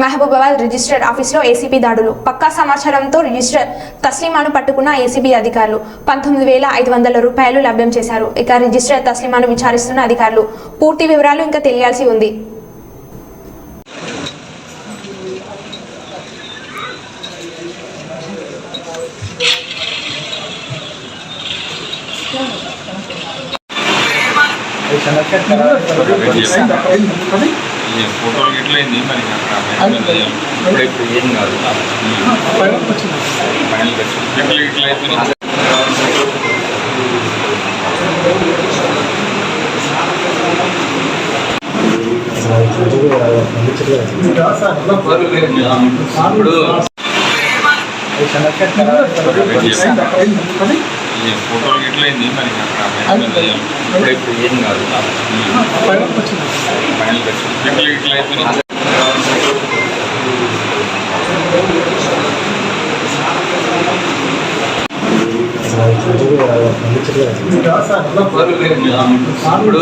Mahabubabad register ఆఫీస్లో ACB దాడులు. పక్కా సమాచారంతో రిజిస్టర్ తస్లిమాను పట్టుకున్న ఏసీబీ అధికారులు. పంతొమ్మిది వేల ఐదు వందల రూపాయలు లభ్యం చేశారు. ఇక రిజిస్టర్ తస్లిమాను విచారిస్తున్న అధికారులు. పూర్తి వివరాలు ఇంకా తెలియాల్సి ఉంది. Yeah. ఫోటోలు గిట్ల అయింది మరి? అక్కడ ఇప్పుడు ఏం కాదు. ఫైనల్ గిట్ల గిట్ల అయిపోయినాయి ఇప్పుడు ఈ ఫోటోలు గిట్ల అయింది మరి అక్కడ ఇప్పుడు ఇప్పుడు ఏం కాదు. ఫైనల్ గిట్ల గిట్ల అయిపోయినాయి ఇప్పుడు